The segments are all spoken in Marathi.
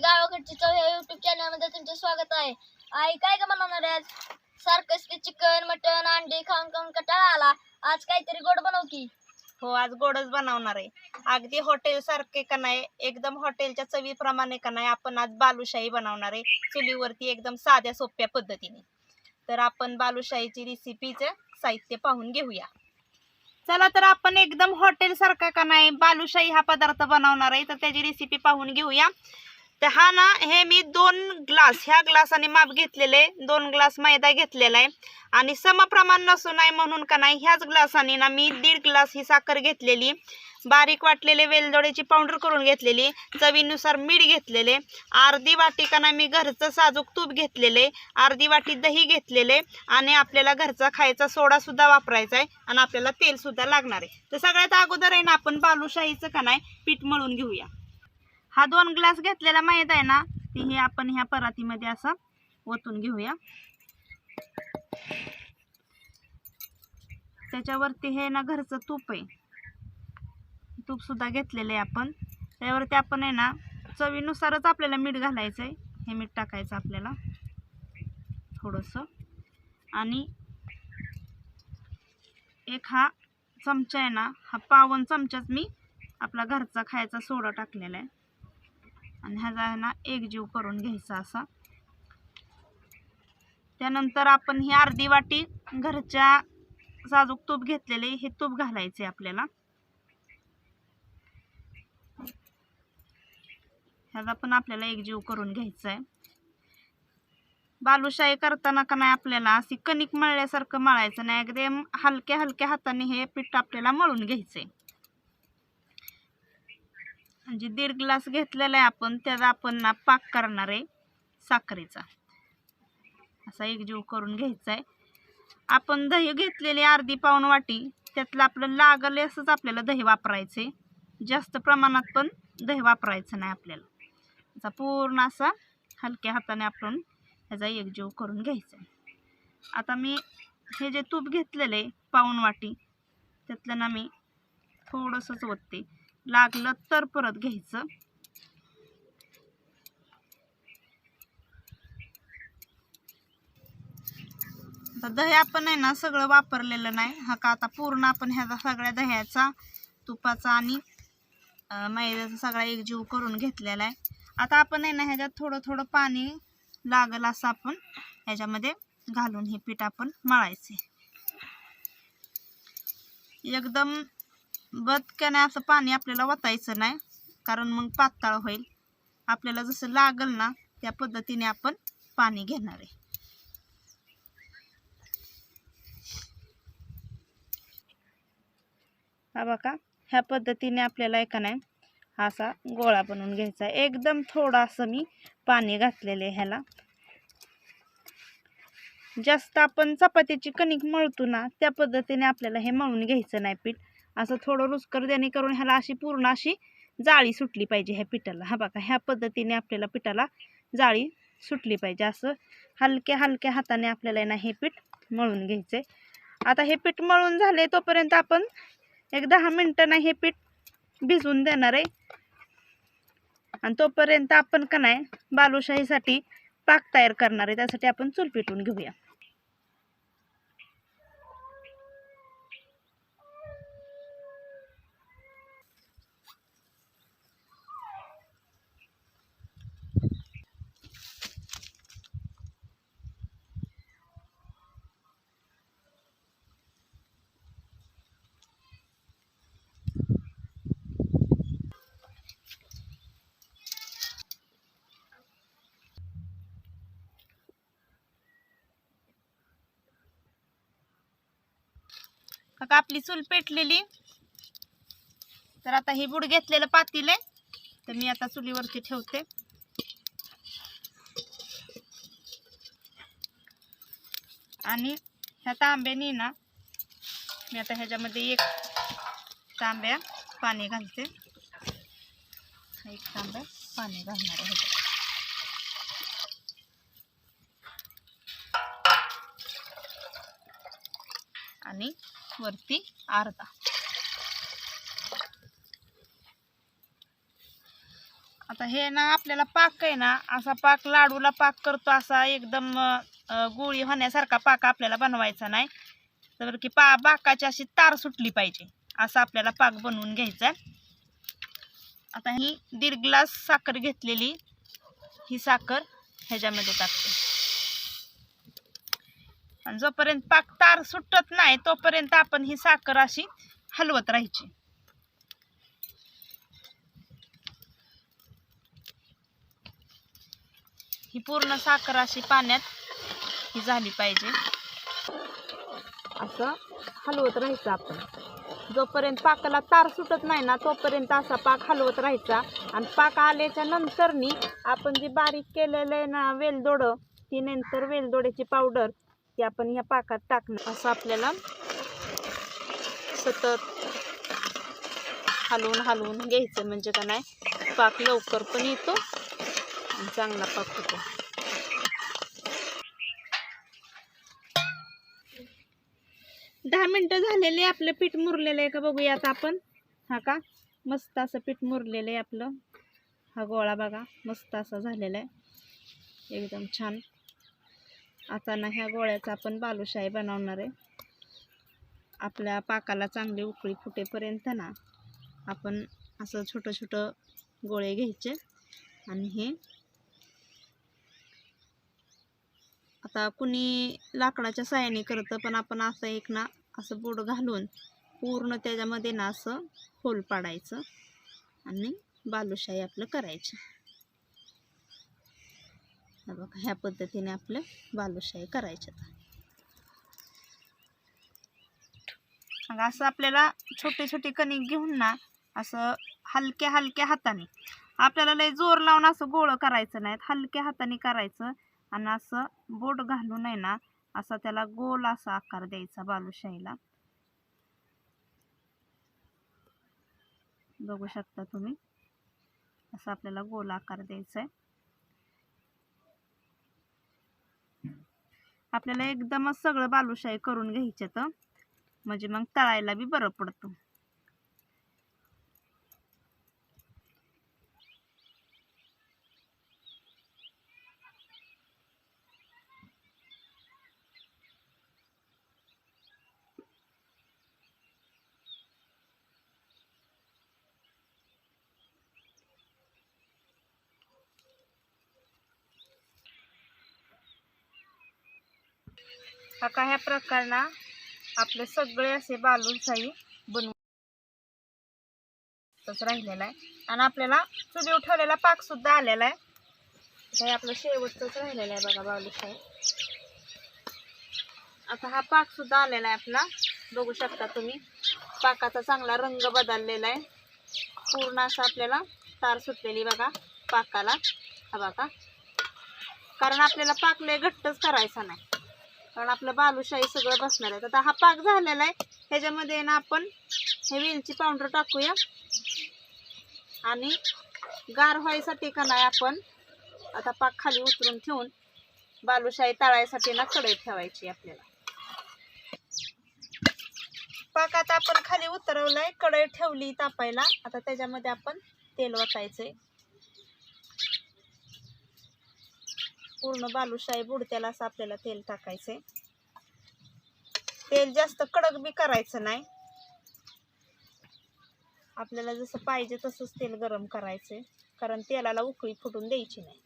गावाकडची चव या युट्यूब चॅनलमध्ये तुमचे स्वागत आहे. आई काय का बनवणार आहे आज सारखंच ते चिकन मटन अंडी खाऊन खाऊन कटाळा आला. आज काहीतरी गोड बनव की? हो आज गोडच बनवणार आहे. अगदी हॉटेल सारखे का नाही एकदम हॉटेलच्या चवीप्रमाणे का नाही आपण आज बालुशाही बनवणार आहे. चुलीवरती एकदम साध्या सोप्या पद्धतीने. तर आपण बालुशाहीची रेसिपीचं साहित्य पाहून घेऊया. चला तर आपण एकदम हॉटेल सारखा का नाही बालुशाही हा पदार्थ बनवणार आहे. तर त्याची रेसिपी पाहून घेऊया. तर हा ना हे मी दोन ग्लास ह्या ग्लासाने माप घेतलेले दोन ग्लास मैदा घेतलेला आहे. आणि समप्रमाण नसू नाही म्हणून का नाही ह्याच ग्लासाने ना मी दीड ग्लास ही साखर घेतलेली. बारीक वाटलेले वेलदोड्याची पावडर करून घेतलेली. चवीनुसार मीठ घेतलेले. अर्धी वाटी का मी घरचं साजूक तूप घेतलेले. अर्धी वाटी दही घेतलेले. आणि आपल्याला घरचा खायचा सोडासुद्धा वापरायचा आहे. आणि आपल्याला तेलसुद्धा लागणार आहे. तर सगळ्यात अगोदर आहे ना आपण बालुशाहीचं का नाही पीठ मळून घेऊया. हा दोन ग्लास घेतलेला माहीत आहे ना ते हे आपण ह्या परातीमध्ये असं ओतून घेऊया. त्याच्यावरती हे ना घरचं तूप आहे. तूप सुद्धा घेतलेलं आहे आपण. त्यावरती आपण आहे ना चवीनुसारच आपल्याला मीठ घालायचं आहे. हे मीठ टाकायचं आपल्याला. थोडंसं. आणि एक हा चमचा आहे ना हा पावन चमचाच मी आपला घरचा खायचा सोडा टाकलेला आहे. आणि ह्याचा आहे ना एकजीव करून घ्यायचा असा. त्यानंतर आपण ही अर्धी वाटी घरच्या साजूक तूप घेतलेले हे तूप घालायचे आपल्याला. ह्याचा पण आपल्याला एकजीव करून घ्यायचा आहे बालुशाही करताना का नाही आपल्याला अशी कणिक मळल्यासारखं मळायचं नाही. एकदम हलक्या हलक्या हाताने हे पीठ आपल्याला मळून घ्यायचं आहे म्हणजे दीड ग्लास घेतलेला आहे आपण त्याचा आपण ना पाक करणार आहे साखरेचा. असा एकजीव करून घ्यायचा आहे. आपण दही घेतलेली अर्धी पाऊण वाटी त्यातलं आपलं लागल असंच आपल्याला दही वापरायचे जास्त प्रमाणात पण दही वापरायचं नाही आपल्याला. त्याचा पूर्ण असा हलक्या हाताने आपण ह्याचा एकजीव करून घ्यायचा आहे. आता मी हे जे तूप घेतलेलं आहे पाऊण वाटी त्यातलं ना मी थोडंसंच ओतते. लागलं तर परत घ्यायचं. आता दही आपण आहे ना सगळं वापरलेलं नाही. हा का आता पूर्ण आपण ह्याचा सगळ्या दह्याचा तुपाचा आणि मैद्याचा सगळा एकजीव करून घेतलेला आहे. आता आपण आहे ना ह्याच्यात थोडं थोडं पाणी लागल असं आपण ह्याच्यामध्ये घालून हे पीठ आपण मळायचे एकदम बदक्याने असं पाणी आपल्याला वतायचं नाही कारण मग पातळ होईल. आपल्याला जसं लागल ना त्या पद्धतीने आपण पाणी घेणार आहे. हा बघा ह्या पद्धतीने आपल्याला एका नाही हा असा गोळा बनवून घ्यायचा आहे. एकदम थोडं असं मी पाणी घातलेलं आहे ह्याला. जास्त आपण चपातीची कणिक मळतो ना त्या पद्धतीने आपल्याला हे मळून घ्यायचं नाही पीठ. असं थोडं रुचकर देणे करून ह्याला अशी पूर्ण अशी जाळी सुटली पाहिजे ह्या पिठाला. हा बघा ह्या पद्धतीने आपल्याला पिठाला जाळी सुटली पाहिजे. असं हलक्या हलक्या हाताने आपल्याला ना हे पीठ मळून घ्यायचंय. आता हे पीठ मळून झाले तोपर्यंत आपण एक दहा मिनटं ना हे पीठ भिजवून देणार आहे. आणि तोपर्यंत आपण का नाही बालुशाहीसाठी पाक तयार करणार आहे. त्यासाठी आपण चूल पिठून घेऊया. का आपली चूल पेटलेली. तर आता हे बुड घेतलेलं पातील आहे तर मी आता चुलीवरती ठेवते. आणि ह्या तांब्यानी ना मी आता ह्याच्यामध्ये एक तांब्या पाणी घालते. एक तांब्या पाणी घालणार आहे. ह्याच्यात. आणि वरती अर्धा. आता हे ना आपल्याला पाक आहे ना असा पाक लाडूला पाक करतो असा एकदम गोळी होण्यासारखा पाक आपल्याला बनवायचा नाही. तर की पा पाकाची अशी तार सुटली पाहिजे असा आपल्याला पाक बनवून घ्यायचा आता ही दीड ग्लास साखर घेतलेली ही साखर ह्याच्यामध्ये टाकते. आणि जोपर्यंत पाक तार सुटत नाही तोपर्यंत आपण ही साखर अशी हलवत राहायची. ही पूर्ण साखर अशी पाण्यात ही झाली पाहिजे. असं हलवत राहायचं आपण. जोपर्यंत पाकाला तार सुटत नाही ना तोपर्यंत असा पाक हलवत राहायचा. आणि पाक आल्याच्या नंतरनी आपण जी बारीक केलेलं आहे ना वेलदोडं ती नंतर वेलदोड्याची पावडर ती आपण ह्या पाकात टाकणं. असं आपल्याला सतत हलवून हलवून घ्यायचं. म्हणजे का नाही पाक लवकर पण येतो आणि चांगला पाक होतो. दहा मिनटं झालेले आपलं पीठ मुरलेलं आहे का बघूया आता आपण. हा का? मस्त असं पीठ मुरलेलं आहे आपलं. हा गोळा बघा मस्त असा झालेला आहे. एकदम छान. आता ना ह्या गोळ्याचा आपण बालुशाही बनवणार आहे. आपल्या पाकाला चांगली उकळी फुटेपर्यंत ना आपण असं छोटं छोटं गोळे घ्यायचे. आणि हे आता कुणी लाकडाच्या साह्याने करतं पण आपण असं एक ना असं बोट घालून पूर्ण त्याच्यामध्ये ना असं होल पाडायचं आणि बालुशाही आपलं करायचं. हे बघा ह्या पद्धतीने आपलं बालुशाही करायचं असं आपल्याला छोटे छोटे कणिक घेऊन ना असं हलक्या हलक्या हाताने. आपल्याला लय जोर लावून असं गोळं करायचं नाहीत हलक्या हाताने करायचं आणि असं बोट घालून आहे ना असा त्याला गोल असा आकार द्यायचा बालुशाहीला. बघू शकता तुम्ही? असं आपल्याला गोल आकार द्यायचा आहे आपल्याला एकदमच सगळं बालुशाही करून घ्यायचं तर म्हणजे मग तळायला बी बरं पडतं. का ह्या प्रकारना आपले सगळे असे बालुशाही बनवून राहिलेला आहे. आणि आपल्याला चुलीवर ठेवलेला पाकसुद्धा आलेला आहे. हे आपलं शेवटचंच राहिलेलं आहे बघा बालूशाही आता हा पाकसुद्धा आलेला आहे आपला. बघू शकता तुम्ही. पाकाचा चांगला रंग बदललेला आहे. पूर्ण असा आपल्याला तार सुटलेली बघा पाकाला. हा बघा. कारण आपल्याला पाक लय घट्टच करायचा नाही. कारण आपलं बालुशाही सगळं बसणार आहे. आता हा पाक झालेला आहे. ह्याच्यामध्ये ना आपण हे वेलची पावडर टाकूया. आणि गार व्हायसाठी का नाही आपण आता पाक खाली उतरून ठेवून बालुशाही तळायसाठी ना कढई ठेवायची आपल्याला. पाक आता आपण खाली उतरवलाय. कढई ठेवली तापायला. आता त्याच्यामध्ये आपण तेल वाटायचंय पूर्ण बालुशाही बुडत्याला असं आपल्याला तेल टाकायचंय. तेल जास्त कडक बी करायचं नाही. आपल्याला जसं पाहिजे तसंच तेल गरम करायचंय. कारण तेलाला उकळी फुटून द्यायची नाही.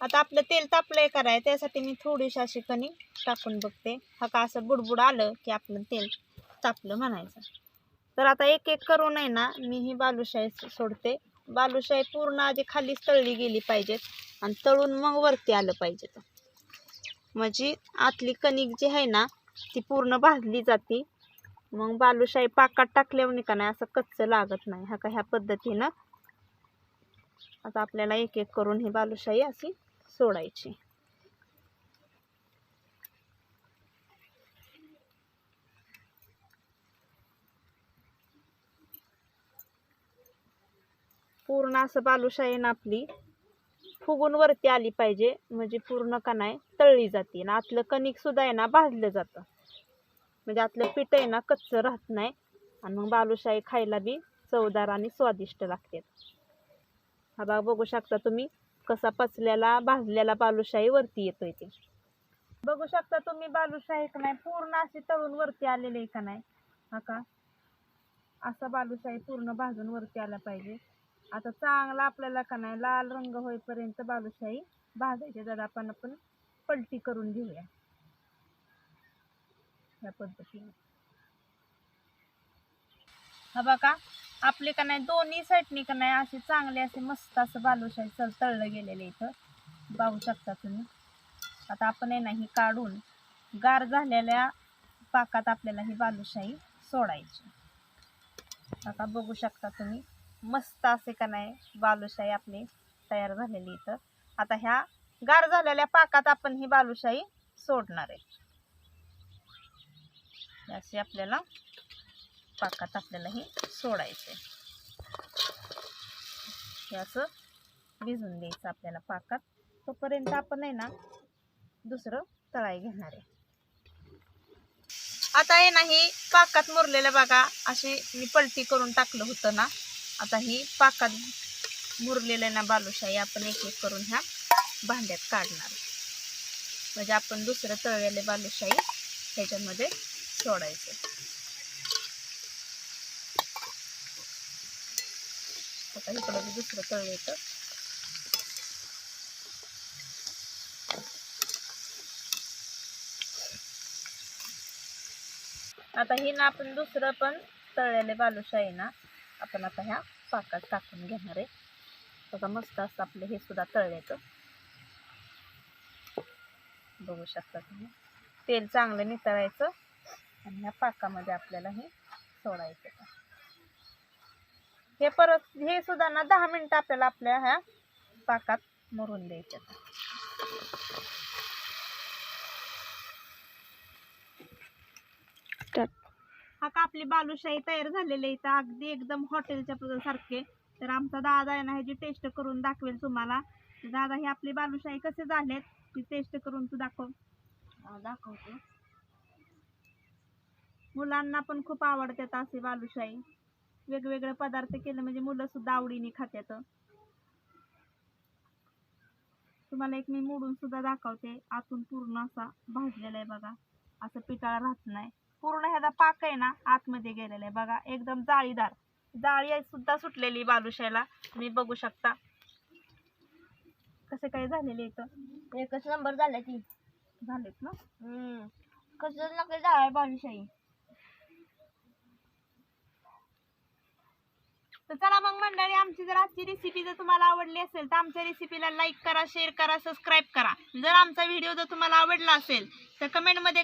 आता आपलं तेल तापलंय कराय त्यासाठी मी थोडीशी अशी कणी टाकून बघते. हा का असं बुडबुड आलं की आपलं तेल तापलं म्हणायचं. तर आता एक एक करून आहे ना मी ही बालुशाही सोडते. बालुशाही पूर्ण आधी खालीच तळली गेली पाहिजेत. आणि तळून मग वरती आलं पाहिजे तर. म्हणजे आतली कणिक जी आहे ना ती पूर्ण भाजली जाते. मग बालुशाही पाकात टाकल्यावर का नाही असं कच्चं लागत नाही. हा का ह्या पद्धतीनं आता आपल्याला एक एक करून ही बालुशाही अशी सोडायची. पूर्ण असं बालुशाही ना आपली फुगून वरती आली पाहिजे म्हणजे पूर्ण का नाही तळली जाते. आणि आतलं कणिक सुद्धा आहे ना भाजलं जातं. म्हणजे आतलं पीठ आहे ना कच्चं राहत नाही. आणि मग बालुशाही खायला बी चवदार आणि स्वादिष्ट लागते. हा बघा बघू शकता तुम्ही कसा पचलेला भाजलेला बालुशाही वरती येतोय ते. बघू शकता तुम्ही बालुशाही का नाही पूर्ण अशी तळून वरती आलेली आहे का नाही. हा का? असा बालुशाही पूर्ण भाजून वरती आला पाहिजे. आता चांगला आपल्याला का नाही लाल रंग होईपर्यंत बालुशाही भाजायची जर आपण आपण पलटी करून घेऊया. या पद्धतीने. हा बघा आपले का नाही दोन्ही साईडनी का नाही असे चांगले असे मस्त असं बालुशाही चल तळलं गेलेले इथं. पाहू शकता तुम्ही. आता आपण आहे ना ही काढून गार झालेल्या पाकात आपल्याला ही बालुशाही सोडायची. आता बघू शकता तुम्ही. मस्त असे का नाही बालुशाही आपली तयार झालेली इथं. आता ह्या गार झालेल्या पाकात आपण ही बालुशाही सोडणार आहे. अशी आपल्याला पाकात आपल्याला हे सोडायचे असं भिजून द्यायचं आपल्याला पाकात. तोपर्यंत आपण आहे ना दुसरं तळाई घेणार आहे. आता हे नाही पाकात मुरलेलं बघा अशी मी पलटी करून टाकलं होतं ना. आता ही पाकात मुरलेल्या ना बालुशाही आपण एक एक करून ह्या भांड्यात काढणार. म्हणजे आपण दुसरं तळलेले बालुशाही ह्याच्यामध्ये सोडायचं. आता इकडं दुसरं तळ येतं. आता हे ना आपण दुसरं पण तळलेले बालुशाही ना आपण आता ह्या पाकात टाकून घेणार आहे. बघा मस्त असं आपलं हे सुद्धा तळल्याचं बघू शकता तुम्ही. तेल चांगलं नितळायचं आणि ह्या पाकामध्ये आपल्याला हे सोडायचं हे परत हे सुद्धा ना दहा मिनिटं आपल्याला आपल्या ह्या पाकात मुरून द्यायच्या हा का आपली बालुशाही तयार झालेली आहे इथं. अगदी एकदम हॉटेलच्या सारखे तर आमचा दादा आहे ना ह्याची टेस्ट करून दाखवेल तुम्हाला. दादा ही आपली बालुशाही कसे झालेत? ती टेस्ट करून तू दाखव. दाखवतो. मुलांना पण खूप आवडतात असे बालुशाही. वेगवेगळे पदार्थ केले म्हणजे मुलं सुद्धा आवडीने खात्यात. तुम्हाला एक मी मोडून सुद्धा दाखवते. आतून पूर्ण असा भाजलेला आहे बघा. असं पिटाळा राहत नाही. पूर्ण ह्याचा पाक आहे ना आतमध्ये गेलेला आहे. बघा एकदम जाळीदार. जाळी सुद्धा सुटलेली बालुशाहीला तुम्ही बघू शकता. कसे काय झालेले इथं? एकच नंबर झाला ती. झालेत ना? कसं नका झालाय बालुशाही. तर चला मग मंडळी आमची जर आजची रेसिपी जर तुम्हाला आवडली असेल तर आमच्या रेसिपीला लाईक करा शेअर करा सबस्क्राईब करा. जर आमचा व्हिडिओ जर तुम्हाला आवडला असेल तर कमेंटमध्ये